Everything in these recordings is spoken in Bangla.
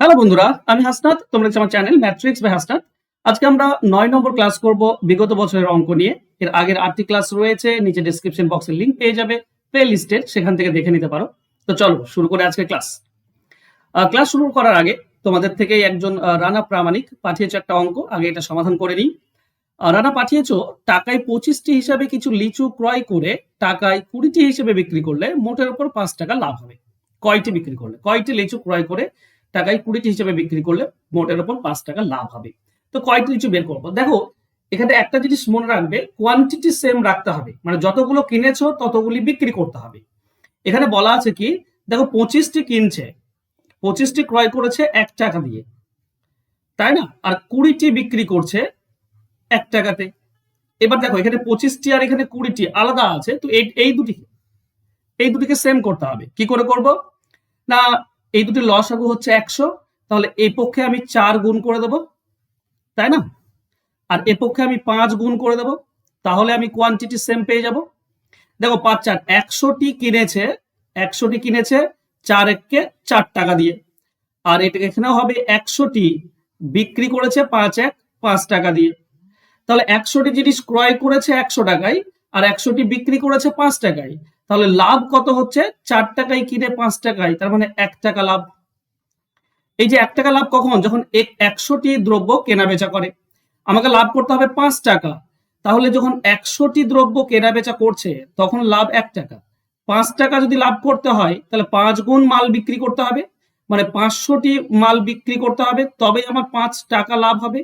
হ্যালো বন্ধুরা, আমি হাসনাত, তোমরা আমার চ্যানেল ম্যাট্রিক্স বাই হাসনাত। আজকে আমরা নয় নম্বর ক্লাস করব বিগত বছরের অঙ্ক নিয়ে। এর আগের আটটি ক্লাস রয়েছে, নিচে ডিসক্রিপশন বক্সে লিংক পেয়ে যাবে প্লে লিস্টের সেখান থেকে দেখে নিতে পারো। তো চলো, শুরু করে আজকে ক্লাস ক্লাস শুরু করার আগে তোমাদের থেকে একজন রানা প্রামাণিক পাঠিয়েছো একটা অঙ্ক, আগে এটা সমাধান করে নিই। রানা পাঠিয়েছো, টাকায় পঁচিশটি হিসাবে কিছু লিচু ক্রয় করে টাকায় কুড়িটি হিসেবে বিক্রি করলে মোটের উপর পাঁচ টাকা লাভ হবে। কয়টি বিক্রি করলে? কয়টি লিচু ক্রয় করে টাকায় কুড়িটি হিসেবে বিক্রি করলে মোটের উপর পাঁচ টাকা লাভ হবে। তো কয়টি লিচু বের করব? দেখো, এখানে একটা জিনিস মনে রাখবে কোয়ান্টিটি সেম রাখতে হবে। মানে যতগুলো কিনেছো, ততগুলি বিক্রি করতে হবে। এখানে বলা আছে কি, দেখো পঁচিশটি কিনছে পঁচিশটি ক্রয় করেছে এক টাকা দিয়ে। তাই না? আর কুড়িটি বিক্রি করছে এক টাকাতে। এবার দেখো, এখানে পঁচিশটি আর এখানে কুড়িটি আলাদা আছে, তো এই দুটি এই দুটিকে সেম করতে হবে। কি করে করব? না এই দুটি লসাগু হচ্ছে একশো, তাহলে এই পক্ষে আমি চার গুণ করে দেব, তাই না? আর এ পক্ষে আমি পাঁচ গুণ করে দেব, তাহলে আমি কোয়ান্টিটি সেম পেয়ে যাব। দেখো, পাঁচ চার, একশোটি কিনেছে একশোটি কিনেছে চার এককে চার টাকা দিয়ে, আর এটা এখানেও হবে একশোটি, বিক্রি করেছে পাঁচ এক, পাঁচ টাকা দিয়ে। তাহলে একশোটি জিনিস ক্রয় করেছে একশো টাকায় আর একশোটি বিক্রি করেছে পাঁচ টাকায়। তাহলে লাভ কত হচ্ছে? চার টাকায় কিনে পাঁচ টাকায়, তার মানে এক টাকা লাভ। এই যে এক টাকা লাভ কখন? যখন একশোটি দ্রব্য কেনা বেচা করে। আমাকে লাভ করতে হবে পাঁচ টাকা। তাহলে যখন একশোটি দ্রব্য কেনা বেচা করছে, তখন লাভ এক টাকা। পাঁচ টাকা যদি লাভ করতে হয়, তাহলে পাঁচ গুণ মাল বিক্রি করতে হবে। মানে পাঁচশোটি মাল বিক্রি করতে হবে তবে আমার পাঁচ টাকা লাভ হবে।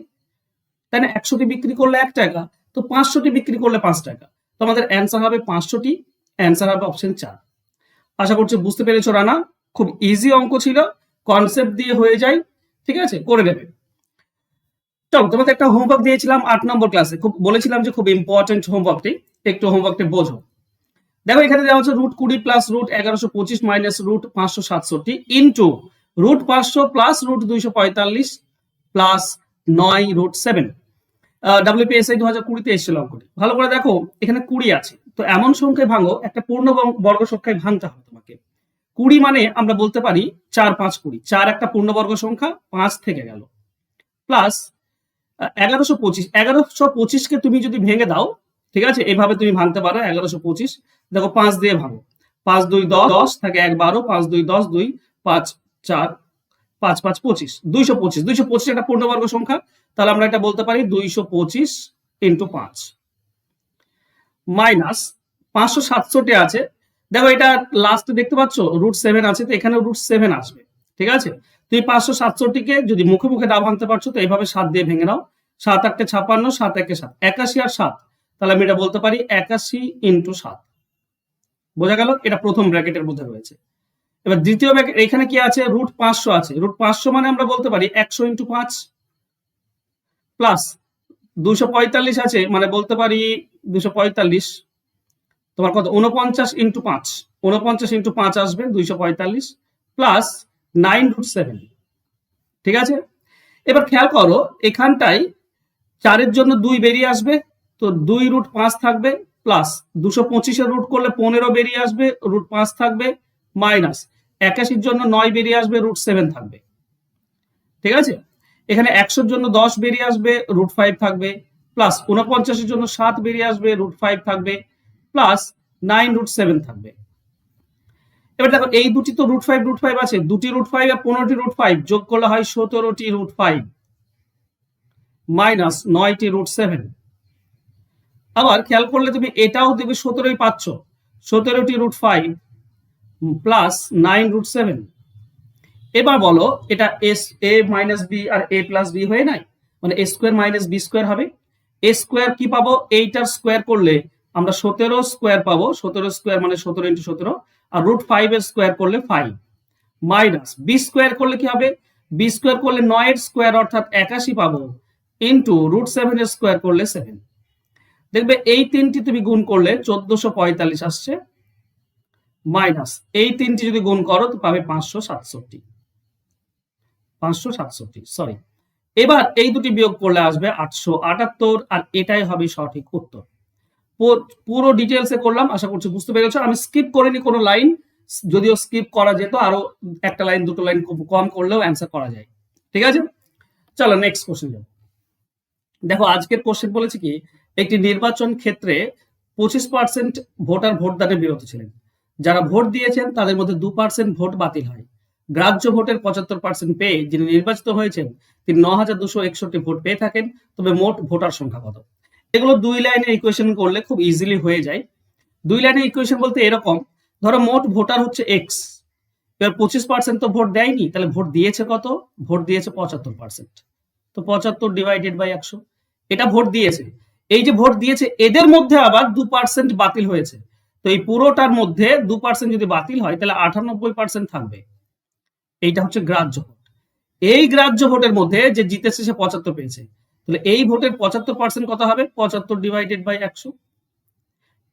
তাই না? একশোটি বিক্রি করলে এক টাকা, তো পাঁচশোটি বিক্রি করলে পাঁচ টাকা। তো আমাদের অ্যান্সার হবে পাঁচশোটি অ্যান্সার হবে অপশন চার। আশা করছি বুঝতে পেরেছ রানা, খুব ইজি অঙ্ক ছিল কনসেপ্ট দিয়ে হয়ে যায়, ঠিক আছে, করে নেবে। চলো তোমাদের একটা হোমওয়ার্ক দিয়েছিলাম আট নম্বর ক্লাসে খুব বলেছিলাম যে খুব ইম্পর্টেন্ট হোমওয়ার্কটি একটু হোমওয়ার্কটি বোঝো। দেখো, এখানে দেওয়া হচ্ছে রুট কুড়ি প্লাস রুট এগারোশো পঁচিশ মাইনাস রুট পাঁচশো সাতষট্টি ইন্টু রুট পাঁচশো প্লাস রুট দুইশো পঁয়তাল্লিশ প্লাস নয় রুট সেভেন ডাব্লিউপিএসআই দু হাজার কুড়িতে এসেছিল অঙ্কটি। ভালো করে দেখো, এখানে কুড়ি আছে। তো এমন সংখ্যায় ভাঙো, একটা পূর্ণ বর্গ সংখ্যায় ভাঙতে হবে তোমাকে। কুড়ি মানে আমরা বলতে পারি চার, পাঁচ, কুড়ি। চার একটা পূর্ণবর্গ সংখ্যা, পাঁচ থেকে গেল। প্লাস এগারোশো পঁচিশ। এগারোশো পঁচিশকে তুমি যদি ভেঙে দাও, ঠিক আছে, এভাবে তুমি ভাঙতে পারো এগারোশো পঁচিশ। দেখো, পাঁচ দিয়ে ভাঙো। পাঁচ দুই দশ দশ থাকে এক বারো, পাঁচ দুই দশ, দুই, পাঁচ, চার পাঁচ পাঁচ, পঁচিশ, দুইশো পঁচিশ দুইশো পঁচিশ একটা পূর্ণবর্গ সংখ্যা, তাহলে আমরা এটা বলতে পারি দুইশো পঁচিশ ইন্টু পাঁচ। মাইনাস পাঁচশো সাতষট্টি আছে। দেখো এটা লাস্টে দেখতে পাচ্ছ? রুট সেভেন আছে, তো এখানে রুট সেভেন আসবে, ঠিক আছে? তুমি পাঁচশো সাতষট্টিকে যদি মুখে মুখে না ভাঙতে পারছ, তো এইভাবে সাত দিয়ে ভেঙে নাও। সাত আটকে ছাপান্ন সাত একে সাত, একাশি আর সাত। তাহলে আমি এটা বলতে পারি একাশি ইন্টু সাত। বোঝা গেল? এটা প্রথম ব্র্যাকেটের মধ্যে রয়েছে। এবার দ্বিতীয় ব্র্যাকেট এখানে কি আছে? রুট পাঁচশো আছে। রুট পাঁচশো মানে আমরা বলতে পারি একশো ইন্টু পাঁচ প্লাস দুশো পঁয়তাল্লিশ আছে মানে বলতে পারি দুশো পঁয়তাল্লিশ। তোমার কত? উনপঞ্চাশ ইন্টু পাঁচ। উনপঞ্চাশ ইন্টু পাঁচ আসবে দুইশো পঁয়তাল্লিশ প্লাস নাইন রুট সেভেন ঠিক আছে? এবার খেয়াল করো, এখানটায় চারের জন্য দুই বেরিয়ে আসবে, তো দুই রুট পাঁচ থাকবে প্লাস দুশো পঁচিশের রুট করলে পনেরো বেরিয়ে আসবে রুট পাঁচ থাকবে মাইনাস একাশির জন্য নয় বেরিয়ে আসবে রুট সেভেন থাকবে। ঠিক আছে? এখানে একশোর জন্য দশ বেরিয়ে আসবে রুট ফাইভ থাকবে প্লাস উনপঞ্চাশের জন্য সাত বেরিয়ে আসবে রুট ফাইভ থাকবে প্লাস নাইন রুট সেভেন থাকবে। এবার দেখো, এই দুটি তো রুট ফাইভ রুট ফাইভ আছে। দুটি রুট ফাইভ আর পনেরোটি রুট ফাইভ যোগ করলে হয় সতেরোটি রুট ফাইভ মাইনাস নয়টি রুট সেভেন আবার খেয়াল করলে তুমি এটাও দেবে সতেরোই পাচ্ছ। সতেরোটি root five plus nine root seven এবার বলো, এটা এস এ মাইনাস বি আর এ প্লাস বি হয়ে নাই? মানে A square minus B square হবে। এ স্কোয়ার কি পাবো? এইটার স্কোয়ার করলে আমরা সতেরো স্কোয়ার পাবো। সতেরো স্কোয়ার মানে সতেরো ইন্টু সতেরো। আর রুট ফাইভ এর স্কোয়ার করলে ফাইভ মাইনাস বি স্কোয়ার করলে কি হবে? বি স্কোয়ার করলে নয়ের স্কোয়ার অর্থাৎ একাশি পাবো ইন্টু রুট সেভেন এর স্কোয়ার করলে সেভেন দেখবে এই তিনটি তুমি গুণ করলে চোদ্দশো পঁয়তাল্লিশ আসছে। মাইনাস এই তিনটি যদি গুণ করো, তো পাবে পাঁচশো সাতষট্টি। পাঁচশো সাতষট্টি সরি এবার এই দুটি বিয়োগ করলে আসবে আটশো আটাত্তর, আর এটাই হবে সঠিক উত্তর। পুরো ডিটেলসে করলাম, আশা করছি বুঝতে পেরেছ। আমি স্কিপ করিনি কোনো লাইন যদিও স্কিপ করা যেত, আরও একটা লাইন দুটো লাইন কম করলেও অ্যান্সার করা যায়। ঠিক আছে? চলো নেক্সট কোশ্চেন যাব দেখো, আজকের কোশ্চেন বলেছে কি, একটি নির্বাচন ক্ষেত্রে পঁচিশ পার্সেন্ট ভোটার ভোটদানে বিরত ছিলেন। যারা ভোট দিয়েছেন, তাদের মধ্যে দু পার্সেন্ট ভোট বাতিল হয়। গ্রাহ্য ভোটের পঁচাত্তর পার্সেন্ট পেয়ে যিনি নির্বাচিত হয়েছেন, তিনি ন হাজার দুশো একষট্টি ভোট পেয়ে থাকেন, তবে মোট ভোটার সংখ্যা কত? এগুলো দুই লাইনের ইকুয়েশন করলে খুব ইজিলি হয়ে যায়। দুই লাইনের ইকুয়েশন বলতে এরকম, ধরো মোট ভোটার হচ্ছে এক্স এবার পঁচিশ পার্সেন্ট তো ভোট দেয়নি, তাহলে ভোট দিয়েছে কত? ভোট দিয়েছে পঁচাত্তর পার্সেন্ট তো পঁচাত্তর ডিভাইডেড বাই একশো, এটা ভোট দিয়েছে। এই যে ভোট দিয়েছে, এদের মধ্যে আবার দু পার্সেন্ট বাতিল হয়েছে। তো এই পুরোটার মধ্যে দু পার্সেন্ট যদি বাতিল হয়, তাহলে আটানব্বই পার্সেন্ট থাকবে। এইটা হচ্ছে গ্রাহ্য ভোট। এই গ্রাহ্য ভোটের মধ্যে যে জিতেছে সে পঁচাত্তর পেয়েছে। তাহলে এই ভোটের পঁচাত্তর পার্সেন্ট কত হবে? পঁচাত্তর ডিভাইডেড বাই একশো।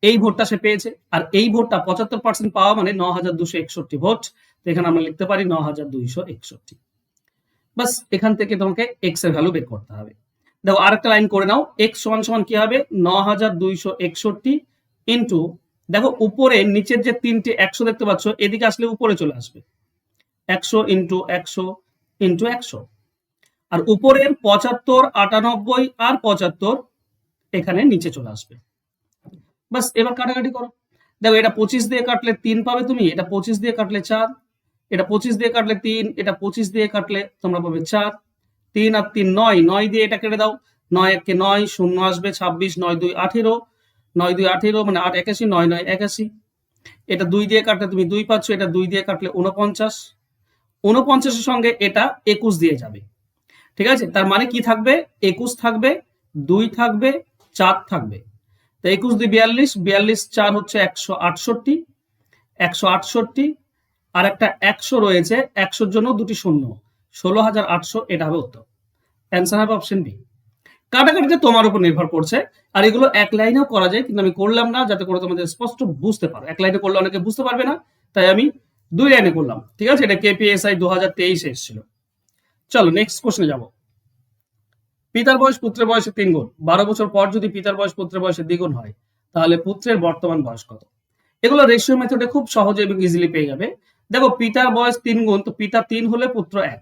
এই ভোটটা সে পেয়েছে, আর এই ভোটটা পঁচাত্তর পার্সেন্ট পাওয়া মানে ন হাজার দুশো একষট্টি ভোট। তো এখানে আমরা লিখতে পারি ন হাজার দুইশো একষট্টি। বাস, এখান থেকে তোমাকে এক্সের ভ্যালু বের করতে হবে। দেখো, আরেকটা লাইন করে নাও। এক্স সমান সমান কি হবে? ন হাজার দুইশো একষট্টি ইন্টু দেখো, উপরে নিচের যে তিনটে একশো দেখতে পাচ্ছ, এদিকে আসলে উপরে চলে আসবে। একশো ইন্টু একশো ইন্টু একশো। আর উপরের পঁচাত্তর, আটানব্বই আর পঁচাত্তর এখানে নিচে চলে আসবে। বাস, এবার কাটাকাটি করো। দেখো, এটা পঁচিশ দিয়ে কাটলে তিন পাবে তুমি, এটা পঁচিশ দিয়ে কাটলে চার, এটা পঁচিশ দিয়ে কাটলে তিন, এটা পঁচিশ দিয়ে কাটলে তোমরা পাবে চার। তিন আর তিন নয় নয় দিয়ে এটা কেটে দাও। নয় একে নয়, শূন্য আসবে ছাব্বিশ, নয় দুই আঠেরো। নয় দুই আঠেরো মানে আট একাশি, নয় নয় একাশি। এটা দুই দিয়ে কাটলে তুমি দুই পাচ্ছ, এটা দুই দিয়ে কাটলে উনপঞ্চাশ উনপঞ্চাশের সঙ্গে এটা একুশ দিয়ে যাবে। ঠিক আছে? তার মানে কি থাকবে? একুশ থাকবে, দুই থাকবে, চার থাকবে। তো একুশ দুই বিয়াল্লিশ বিয়াল্লিশ চার হচ্ছে একশো আটষট্টি একশো আটষট্টি, আর একটা একশো রয়েছে, একশোর জন্য দুটি শূন্য। ষোলো হাজার আটশো, এটা হবে উত্তর। অ্যান্সার হবে অপশন বি কাটাকাটিটা তোমার উপর নির্ভর করছে। আর এগুলো এক লাইনেও করা যায়, কিন্তু আমি করলাম না যাতে করে তোমাদের স্পষ্ট বুঝতে পারো। এক লাইনে করলে অনেকে বুঝতে পারবে না, তাই আমি দুই লাইনে করলাম। ঠিক আছে? এটা কেপিএসআই দু হাজার তেইশে এসেছিল। চলো নেক্সট কোশ্চেনে যাব। পিতার বয়স পুত্রের বয়সে তিন গুণ। বারো বছর পর যদি পিতার বয়স পুত্রের বয়সে দ্বিগুণ হয়, তাহলে পুত্রের বর্তমান বয়স কত? এগুলো রেশিও মেথডে খুব সহজে এবং ইজিলি পেয়ে যাবে। দেখো, পিতার বয়স তিন গুণ, তো পিতা তিন হলে পুত্র এক।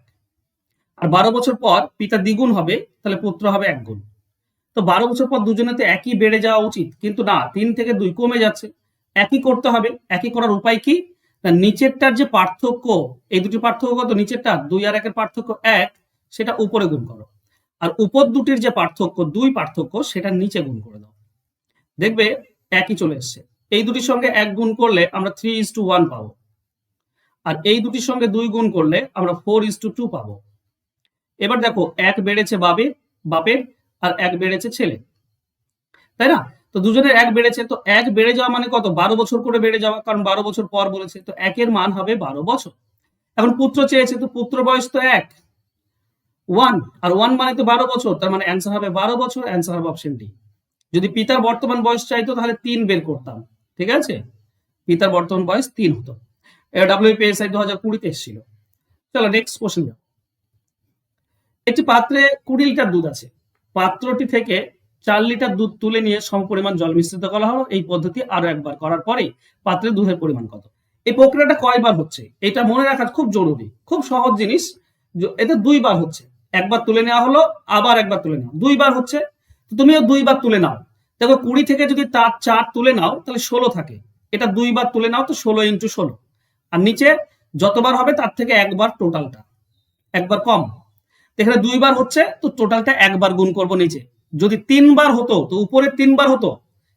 আর বারো বছর পর পিতা দ্বিগুণ হবে, তাহলে পুত্র হবে এক গুণ তো বারো বছর পর দুজনে তো একই বেড়ে যাওয়া উচিত, কিন্তু না, তিন থেকে দুই কমে যাচ্ছে। একই করতে হবে, একই করার উপায় কি? না, নিচেরটার যে পার্থক্য, এই দুটি পার্থক্য কত? নিচেরটা, দুই আর একের পার্থক্য এক, সেটা উপরে গুণ করো। আর উপর দুটির যে পার্থক্য, দুই পার্থক্য, সেটা নিচে গুণ করে দাও। দেখবে, একই চলে এসছে। এই দুটির সঙ্গে এক গুণ করলে আমরা থ্রি ইস টু ওয়ান পাবো। আর এই দুটির সঙ্গে দুই গুণ করলে আমরা ফোর ইস টু টু পাবো। এবার দেখো, এক বেড়েছে বাবে বাপের আর এক বেড়েছে ছেলে। তাই না? তো দুজনের এক বেড়েছে, তো এক বেড়ে যাওয়া মানে কত? বারো বছর করে বেড়ে যাওয়া, কারণ বারো বছর পর বলেছে, তো একের মান হবে বারো বছর। এখন পুত্র চেয়েছে, তো পুত্র বয়স তো এক। ওয়ান, আর ওয়ান মানে তো বারো বছর, তার মানে অ্যান্সার হবে বারো বছর, অ্যান্সার হবে অপশন ডি। যদি পিতার বর্তমান বয়স চাইতো, তাহলে তিন বের করতাম, ঠিক আছে? পিতার বর্তমান বয়স তিন হতো। ডাব্লিউপিএসআই দু হাজার কুড়িতে এসেছিল। চলো নেক্সট কোশ্চেন যাও। একটি পাত্রে কুড়ি লিটার দুধ আছে। পাত্রটি থেকে চার লিটার দুধ তুলে নিয়ে সমপরিমাণ জল মিশ্রিত করা হলো। এই পদ্ধতি আরও একবার করার পরে পাত্রে দুধের পরিমাণ কত। এই প্রক্রিয়াটা কয়বার হচ্ছে? এটা মনে রাখা খুব জরুরি, খুব সহজ জিনিস। এটা দুইবার হচ্ছে। একবার তুলে নেওয়া হলো, আবার একবার তুলে নাও। দুইবার হচ্ছে তুমিও দুইবার তুলে নাও। দেখো, কুড়ি থেকে যদি তার চার তুলে নাও, তাহলে ষোলো থাকে। এটা দুইবার তুলে নাও তো ষোলো ইন্টু ষোলো। আর নিচে যতবার হবে তার থেকে একবার টোটালটা। একবার কম। এখানে দুইবার হচ্ছে, তো টোটালটা একবার গুণ করব নিচে। যদি তিনবার হতো, তো উপরে তিনবার হতো,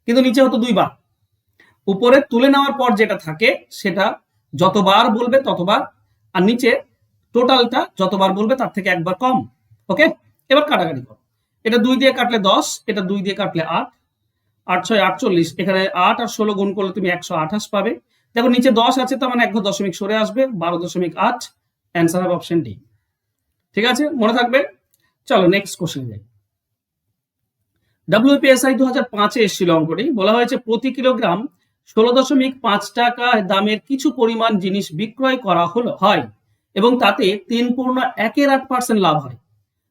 কিন্তু নিচে হতো দুইবার। উপরে তুলে নেওয়ার পর যেটা থাকে, সেটা যতবার বলবে ততবার, আর নিচে টোটালটা যতবার বলবে তার থেকে একবার কম। ওকে? এবার কাটাকাটি করো। এটা দুই দিয়ে কাটলে দশ, এটা দুই দিয়ে কাটলে আট আট ছয় আটচল্লিশ। এখানে আট আর ষোলো গুণ করলে তুমি একশো আঠাশ পাবে। দেখো নিচে দশ আছে, তার মানে এক দশমিক সরে আসবে, বারো দশমিক আট অ্যান্সার হবে অপশন ডি ঠিক আছে? মনে থাকবে? চলো নেক্সট কোশ্চেন যাই। ডাব্লিউপিএসআই দু হাজার পাঁচে এসেছিল অঙ্কটি। বলা হয়েছে, প্রতি কিলোগ্রাম ষোলো দশমিক পাঁচ টাকা দামের কিছু পরিমাণ জিনিস বিক্রয় করা হলো, হয় এবং তাতে তিন পূর্ণ একের আট পার্সেন্ট লাভ হয়।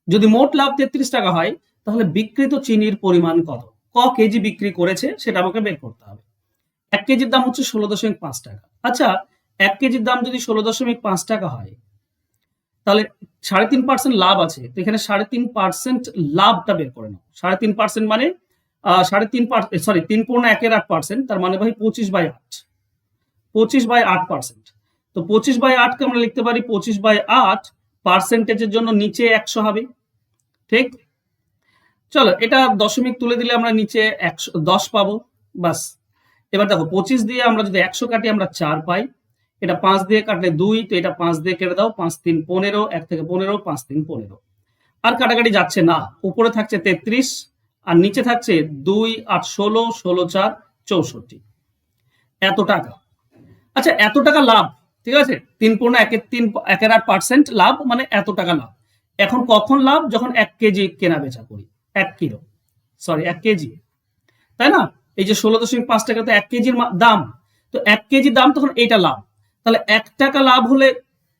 যদি মোট লাভ তেত্রিশ টাকা হয়, তাহলে বিক্রিত চিনির পরিমাণ কত? ক কেজি বিক্রি করেছে, সেটা আমাকে বের করতে হবে। এক কেজির দাম হচ্ছে ষোলো দশমিক পাঁচ টাকা। আচ্ছা এক কেজির দাম যদি ষোলো দশমিক পাঁচ টাকা হয়, তাহলে সাড়ে তিন পার্সেন্ট লাভ আছে, তো এখানে সাড়ে তিন পার্সেন্ট লাভটা বের করে নাও। সাড়ে তিন পার্সেন্ট মানে সাড়ে তিন সরি তিন পূর্ণ একের আট পার্সেন্ট তার মানে ভাই পঁচিশ বাই আট। পঁচিশ বাই আট পার্সেন্ট তো পঁচিশ বাই আটকে আমরা লিখতে পারি পঁচিশ বাই আট পার্সেন্টেজের জন্য নিচে একশো হবে। ঠিক? চলো, এটা দশমিক তুলে দিলে আমরা নিচে একশো দশ পাবো বাস এবার দেখো, পঁচিশ দিয়ে আমরা যদি একশো কাটি, আমরা চার পাই। এটা পাঁচ দিয়ে কাটলে দুই, তো এটা পাঁচ দিয়ে কেটে দাও, পাঁচ তিন পনেরো, এক থেকে পনেরো, পাঁচ তিন পনেরো। আর কাটাকাটি যাচ্ছে না, উপরে থাকছে তেত্রিশ, আর নিচে থাকছে দুই, আট, ষোলো ষোলো, চার, চৌষট্টি। এত টাকা। আচ্ছা এত টাকা লাভ, ঠিক আছে? তিন পূর্ণ একের তিন, একের আট পার্সেন্ট লাভ মানে এত টাকা লাভ। এখন কখন লাভ? যখন এক কেজি কেনা বেচা করি, এক কিলো। সরি এক কেজি। তাই না? এই যে ষোলো দশমিক পাঁচ টাকা, তো এক কেজির দাম। তো এক কেজি দাম, তখন এইটা লাভ। তাহলে এক টাকা লাভ হলে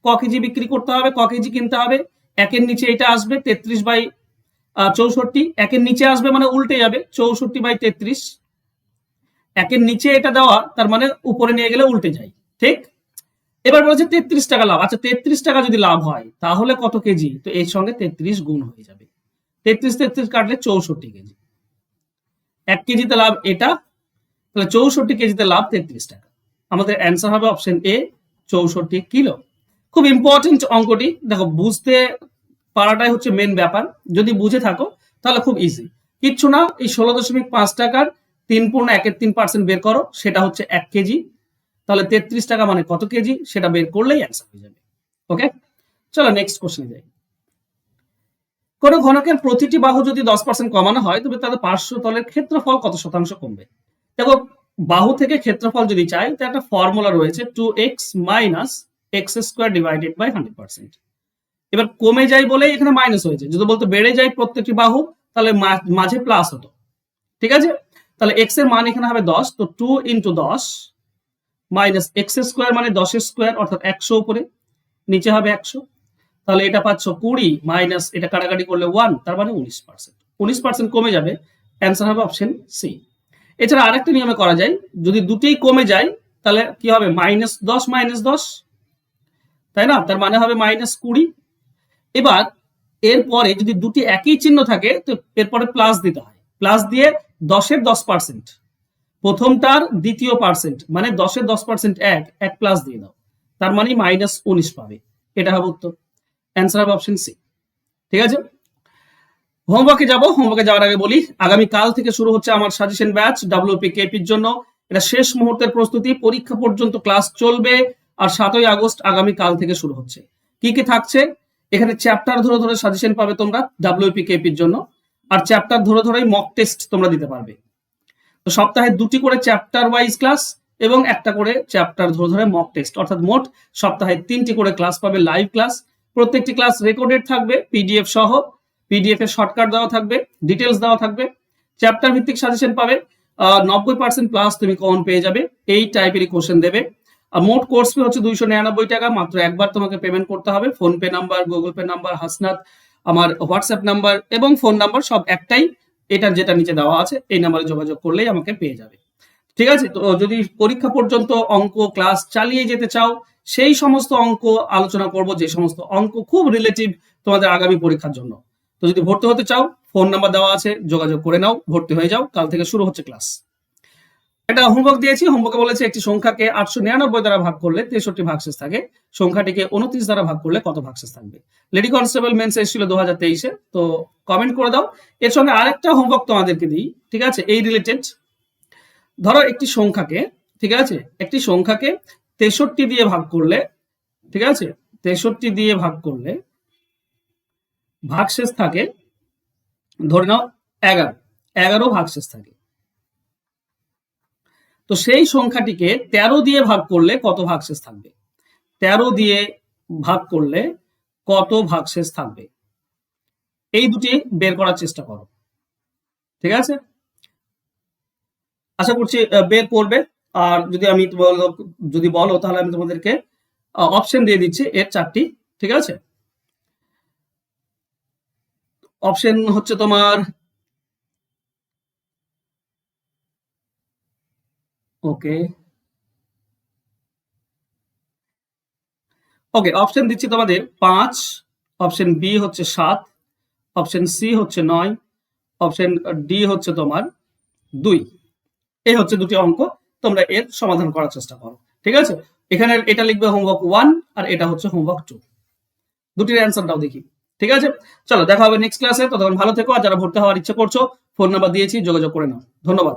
ক কেজি বিক্রি করতে হবে, ক কেজি কিনতে হবে, একের নিচে এটা আসবে তেত্রিশ বাই চৌষট্টি, একের নিচে আসবে মানে উল্টে যাবে চৌষট্টি বাই তেত্রিশ। একের নিচে এটা দেওয়া, তার মানে উপরে নিয়ে গেলে উল্টে যায়, ঠিক? এবার বলেছে তেত্রিশ টাকা লাভ আচ্ছা তেত্রিশ টাকা যদি লাভ হয়, তাহলে কত কেজি? তো এর সঙ্গে তেত্রিশ গুণ হয়ে যাবে। তেত্রিশ তেত্রিশ কাটলে চৌষট্টি কেজি। এক কেজিতে লাভ এটা, তাহলে চৌষট্টি কেজিতে লাভ তেত্রিশ টাকা। আমাদের অ্যান্সার হবে অপশন এ চৌষট্টি কিলো খুব ইম্পর্টেন্ট অঙ্কটি। দেখো, বুঝতে পারাটাই হচ্ছে মেন ব্যাপার। যদি বুঝে থাকো, তাহলে খুব ইজি কিচ্ছু না, এই ষোলো দশমিক পাঁচ টাকার তিন পূর্ণ একের তিন পার্সেন্ট বের করো, সেটা হচ্ছে এক কেজি। তাহলে তেত্রিশ টাকা মানে কত কেজি? সেটা বের করলেই অ্যান্সার হয়ে যাবে। ওকে চলো নেক্সট কোশ্চেনে যাই। কোনো ঘনকের প্রতিটি বাহু যদি দশ পার্সেন্ট কমানো হয়, তবে তাদের পার্শ্বতলের ক্ষেত্রফল কত শতাংশ কমবে? দেখো বাহু থেকে ক্ষেত্রফল যদি চাই, তো একটা ফর্মুলা রয়েছে two X minus X square divided by hundred percent এবার কমে যায় বলেই এখানে মাইনাস হয়েছে। যদি বলতো বেড়ে যায় প্রত্যেকটি বাহু, তাহলে মাঝে প্লাস হতো। ঠিক আছে? তাহলে এক্সের মান এখানে হবে দশ, তো টু ইন্টু দশ মাইনাস এক্স স্কোয়ার মানে দশের স্কোয়ার অর্থাৎ একশো উপরে, নিচে হবে একশো। তাহলে এটা পাচ্ছ কুড়ি মাইনাস এটা কাটাকাটি করলে ওয়ান তার মানে উনিশ পার্সেন্ট উনিশ পার্সেন্ট কমে যাবে অ্যান্সার হবে অপশন সি এছাড়া আরেকটা নিয়মে করা যায়, যদি দুটেই কমে যায়, তাহলে কি হবে? মাইনাস দশ মাইনাস দশ। তাই না? তার মানে হবে মাইনাস কুড়ি। এবার, এরপরে যদি দুটি একই চিহ্ন থাকে, তো এরপরে প্লাস দিতে হয়। প্লাস দিয়ে দশের দশ পার্সেন্ট প্রথমটার দ্বিতীয় পার্সেন্ট মানে দশের দশ পার্সেন্ট এক এক প্লাস দিয়ে দাও। তার মানে মাইনাস উনিশ পাবে। এটা হবে উত্তর। অ্যান্সার হবে অপশন সি ঠিক আছে? হোমওয়ার্কে যাব। হোমওয়ার্কে যাওয়ার আগে বলি আগামী কাল থেকে শুরু হচ্ছে আমার সাজেশন ব্যাচ ডাব্লিউপি কেপির জন্য। এটা শেষ মুহূর্তের প্রস্তুতি, পরীক্ষা পর্যন্ত ক্লাস চলবে আর সাতই আগস্ট আগামী কাল থেকে শুরু হচ্ছে। কি কি থাকছে? এখানে চ্যাপ্টার ধরে ধরে সাজেশন পাবে তোমরা ডাব্লিউপি কেপির জন্য। আর চ্যাপ্টার ধরে ধরেই মক টেস্ট তোমরা দিতে পারবে। তো সপ্তাহে দুটি করে চ্যাপ্টার ওয়াইজ ক্লাস এবং একটা করে চ্যাপ্টার ধরে ধরে মক টেস্ট অর্থাৎ মোট সপ্তাহে তিনটি করে ক্লাস পাবে লাইভ ক্লাস প্রত্যেকটি ক্লাস রেকর্ডেড থাকবে পিডিএফ সহ। পিডিএফ এর শর্টকাট দেওয়া থাকবে ডিটেলস দেওয়া থাকবে চ্যাপ্টার ভিত্তিক সাজেশন পাবে নব্বই পার্সেন্ট প্লাস তুমি কমন পেয়ে যাবে, এই টাইপেরই কোশ্চেন দেবে। মোট কোর্স ফি হচ্ছে দুইশো নিরানব্বই টাকা, মাত্র একবার তোমাকে পেমেন্ট করতে হবে PhonePe number Google Pay number Hasnat আমার হোয়াটসঅ্যাপ নাম্বার এবং ফোন নাম্বার সব একটাই এটা যেটা নিচে দেওয়া আছে, এই নাম্বারে যোগাযোগ করলেই আমাকে পেয়ে যাবে। ঠিক আছে? তো যদি পরীক্ষা পর্যন্ত অঙ্ক ক্লাস চালিয়ে যেতে চাও, সেই সমস্ত অঙ্ক আলোচনা করব, যে সমস্ত অঙ্ক খুব রিলেটিভ তোমাদের আগামী পরীক্ষার জন্য। তো যদি ভর্তি হতে চাও ফোন নাম্বার দেওয়া আছে, যোগাযোগ করে নাও, ভর্তি হয়ে যাও, কাল থেকে শুরু হচ্ছে ক্লাস একটা হোমওয়ার্ক দিয়েছি হোমওয়ার্কে বলেছে একটি সংখ্যাকে আটশো নিরানব্বই দ্বারা ভাগ করলে তেষট্টি ভাগশেষ থাকে, সংখ্যাটিকে উনত্রিশ দ্বারা ভাগ করলে কত ভাগশেষ থাকবে? লেডি কনস্টেবল মেন্স এসেছিল দু হাজার তেইশে, তো কমেন্ট করে দাও। এর সঙ্গে আরেকটা হোমওয়ার্ক তোমাদেরকে দিই, ঠিক আছে? এই রিলেটেড ধরো একটি সংখ্যাকে, ঠিক আছে? একটি সংখ্যাকে তেষট্টি দিয়ে ভাগ করলে, ঠিক আছে? তেষট্টি দিয়ে ভাগ করলে ভাগশেষ থাকে, ধরে নাও এগারো। এগারো ভাগশেষ থাকে। তো সেই সংখ্যাটিকে তেরো দিয়ে ভাগ করলে কত ভাগশেষ থাকবে? তেরো দিয়ে ভাগ করলে কত ভাগশেষ থাকবে? এই দুটি বের করার চেষ্টা করো। ঠিক আছে? আশা করছি বের করবে। আর যদি আমি যদি বলো, তাহলে আমি তোমাদেরকে অপশন দিয়ে দিচ্ছি এর চারটি। ঠিক আছে? অপশন হচ্ছে তোমার ওকে ওকে অপশন দিচ্ছি তোমাদের পাঁচ অপশন বি হচ্ছে সাত অপশন সি হচ্ছে নয় অপশন ডি হচ্ছে তোমার দুই। এই হচ্ছে দুটি অঙ্ক, তোমরা এর সমাধান করার চেষ্টা করো, ঠিক আছে? এখানে এটা লিখবে হোমওয়ার্ক ওয়ান আর এটা হচ্ছে হোমওয়ার্ক টু দুটির অ্যান্সারটাও দেখি। ঠিক আছে? চলো, দেখা হবে নেক্সট ক্লাসে ততক্ষণ ভালো থেকো, আর যারা ভর্তি হওয়ার ইচ্ছে করছ ফোন নাম্বার দিয়েছি, যোগাযোগ করে নাও। ধন্যবাদ।